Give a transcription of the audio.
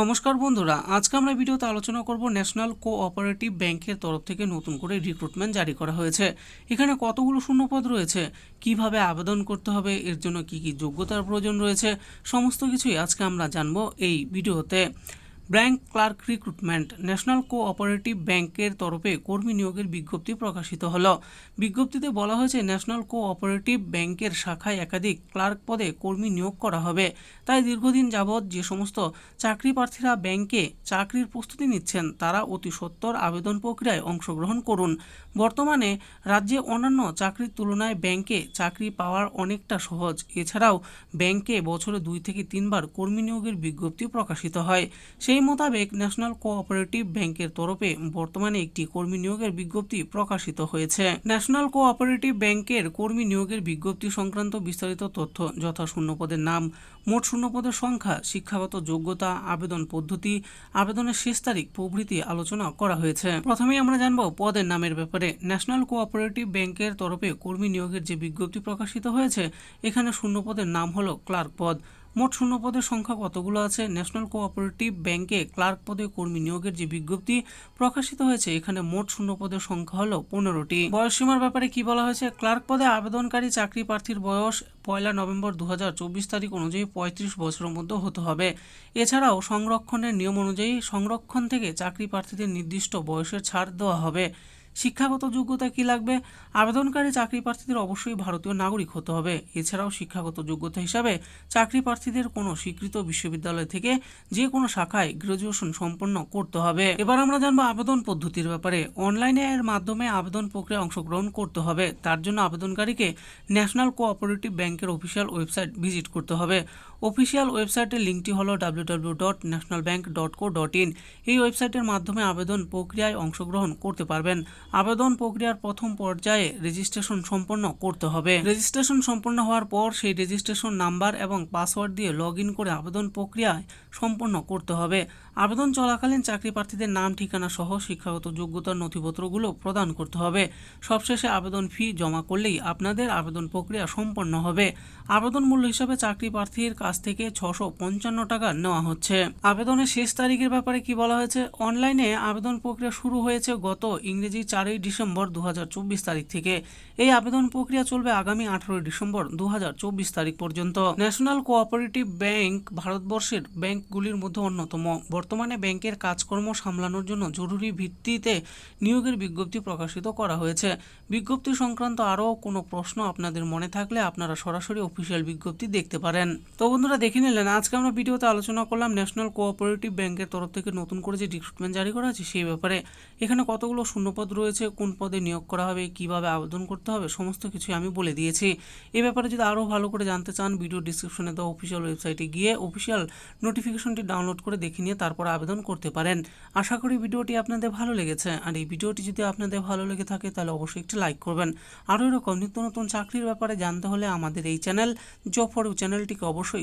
নমস্কার বন্ধুরা, আজকে আমরা ভিডিওতে আলোচনা করব ন্যাশনাল কোঅপারেটিভ ব্যাংকের তরফ থেকে নতুন করে রিক্রুটমেন্ট জারি করা হয়েছে। এখানে কতগুলো শূন্যপদ রয়েছে, কীভাবে আবেদন করতে হবে, এর জন্য কি কি যোগ্যতার প্রয়োজন রয়েছে, সমস্ত কিছুই আজকে আমরা জানব এই ভিডিওতে। Bank clerk recruitment national cooperative ব্যাংকের তরফে কর্মী নিয়োগের বিজ্ঞপ্তি প্রকাশিত হল। বিজ্ঞপ্তিতে বলা হয়েছে, ন্যাশনাল কোঅপারেটিভ ব্যাংকের শাখায় একাধিক ক্লার্ক পদে কর্মী নিয়োগ করা হবে। তাই দীর্ঘদিন যাবৎ যে সমস্ত চাকরি প্রার্থীরা ব্যাংকে চাকরির প্রস্তুতি নিচ্ছেন, তারা অতি সত্বর আবেদন প্রক্রিয়ায় অংশগ্রহণ করুন। বর্তমানে রাজ্যে অন্যান্য চাকরির তুলনায় ব্যাংকে চাকরি পাওয়ার অনেকটা সহজ। এছাড়াও ব্যাংকে বছরে দুই থেকে তিনবার কর্মী নিয়োগের বিজ্ঞপ্তি প্রকাশিত হয়। সেই মোতাবেক ন্যাশনাল কোঅপারেটিভ ব্যাংকের তরফে বর্তমানে একটি কর্মী নিয়োগের বিজ্ঞপ্তি প্রকাশিত হয়েছে। ন্যাশনাল কোঅপারেটিভ ব্যাংকের কর্মী নিয়োগের বিজ্ঞপ্তি সংক্রান্ত বিস্তারিত তথ্য যথা শূন্যপদের নাম, মোট শূন্যপদের সংখ্যা, শিক্ষাগত যোগ্যতা, আবেদন পদ্ধতি, আবেদনের শেষ তারিখ প্রভৃতি আলোচনা করা হয়েছে। প্রথমেই আমরা জানব পদের নামের ব্যাপারে। ন্যাশনাল কোঅপারেটিভ ব্যাংকের তরফে কর্মী নিয়োগের যে বিজ্ঞপ্তি প্রকাশিত হয়েছে, এখানে শূন্যপদের নাম হলো ক্লার্ক পদ। মোট শূন্য পদের সংখ্যা কতগুলো আছে? ন্যাশনাল কোঅপারেটিভ ব্যাংকে ক্লার্ক পদে কর্মী নিয়োগের যে বিজ্ঞপ্তি প্রকাশিত হয়েছে, এখানে মোট শূন্য পদের সংখ্যা হলো পনেরোটি। বয়সসীমার ব্যাপারে কি বলা হয়েছে? ক্লার্ক পদে আবেদনকারী চাকরি প্রার্থীর বয়স পয়লা নভেম্বর দু হাজার চব্বিশ তারিখ অনুযায়ী পঁয়ত্রিশ বছরের মধ্যে হতে হবে। এছাড়াও সংরক্ষণের নিয়ম অনুযায়ী সংরক্ষণ থেকে চাকরি প্রার্থীদের নির্দিষ্ট বয়সের ছাড় দেওয়া হবে। শিক্ষাগত যোগ্যতা কি লাগবে? আবেদনকারী চাকরি প্রার্থীদের অবশ্যই ভারতীয় নাগরিক হতে হবে। এছাড়াও শিক্ষাগত যোগ্যতা হিসাবে চাকরি প্রার্থীদের কোনো স্বীকৃত বিশ্ববিদ্যালয় থেকে যে কোনো শাখায় গ্রাজুয়েশন সম্পন্ন করতে হবে। এবার আমরা জানব আবেদন পদ্ধতির ব্যাপারে। অনলাইনে এর মাধ্যমে আবেদন প্রক্রিয়ায় অংশগ্রহণ করতে হবে। তার জন্য আবেদনকারীকে ন্যাশনাল কোঅপারেটিভ ব্যাংকের অফিসিয়াল ওয়েবসাইট ভিজিট করতে হবে। অফিসিয়াল ওয়েবসাইটের লিঙ্কটি হলো W dot national dot co dot in এই ওয়েবসাইটের মাধ্যমে আবেদন প্রক্রিয়ায় অংশগ্রহণ করতে পারবেন। আবেদন প্রক্রিয়ার প্রথম পর্যায়ে রেজিস্ট্রেশন সম্পন্ন করতে হবে। রেজিস্ট্রেশন সম্পন্ন হওয়ার পর সেই রেজিস্ট্রেশন নাম্বার এবং পাসওয়ার্ড দিয়ে লগ করে আবেদন প্রক্রিয়ায় সম্পন্ন করতে হবে। আবেদন চলাকালীন চাকরি প্রার্থীদের নাম, ঠিকানা সহ শিক্ষাগত যোগ্যতার নথিপত্রগুলো প্রদান করতে হবে। সবশেষে আবেদন ফি জমা করলেই আপনাদের আবেদন প্রক্রিয়া সম্পন্ন হবে। আবেদন মূল্য হিসাবে চাকরি প্রার্থীর কাছ থেকে ছশো পঞ্চান্ন টাকা নেওয়া হচ্ছে। আবেদনের শেষ তারিখের ব্যাপারে কি বলা হয়েছে? অনলাইনে আবেদন প্রক্রিয়া শুরু হয়েছে গত ইংরেজি চারই ডিসেম্বর দু হাজার চব্বিশ তারিখ থেকে। এই আবেদন প্রক্রিয়া চলবে আগামী আঠারোই ডিসেম্বর দু হাজার চব্বিশ তারিখ পর্যন্ত। ন্যাশনাল কোঅপারেটিভ ব্যাংক ভারতবর্ষের ব্যাংকগুলির মধ্যে অন্যতম। বর্তমানে ব্যাংকের কাজকর্ম সামলানোর জন্য জরুরি ভিত্তিতে নিয়োগের বিজ্ঞপ্তি প্রকাশিত করা হয়েছে। বিজ্ঞপ্তি সংক্রান্ত আরও কোনো প্রশ্ন আপনাদের মনে থাকলে আপনারা সরাসরি অফিসিয়াল বিজ্ঞপ্তি দেখতে পারেন। তো বন্ধুরা দেখে নিলেন, আজকে আমরা ভিডিওতে আলোচনা করলাম ন্যাশনাল কোঅপারেটিভ ব্যাংকের তরফ থেকে নতুন করে যে রিক্রুটমেন্ট জারি করা আছে সেই ব্যাপারে। এখানে কতগুলো শূন্যপদ রয়েছে, কোন পদে নিয়োগ করা হবে, কীভাবে আবেদন করতে হবে, সমস্ত কিছু আমি বলে দিয়েছি। এ ব্যাপারে যদি আরও ভালো করে জানতে চান, ভিডিও ডিসক্রিপশনে দেওয়া অফিসিয়াল ওয়েবসাইটে গিয়ে অফিসিয়াল নোটিফিকেশনটি ডাউনলোড করে দেখে নিয়ে তারপর আবেদন করতে পারেন। আশা করি ভিডিওটি আপনাদের ভালো লেগেছে। আর এই ভিডিওটি যদি আপনাদের ভালো লেগে থাকে, তাহলে অবশ্যই একটি লাইক করবেন। আরও এরকম নিত্য নতুন চাকরির ব্যাপারে জানতে হলে আমাদের এই চ্যানেল জব ফর চ্যানেলটিকে অবশ্যই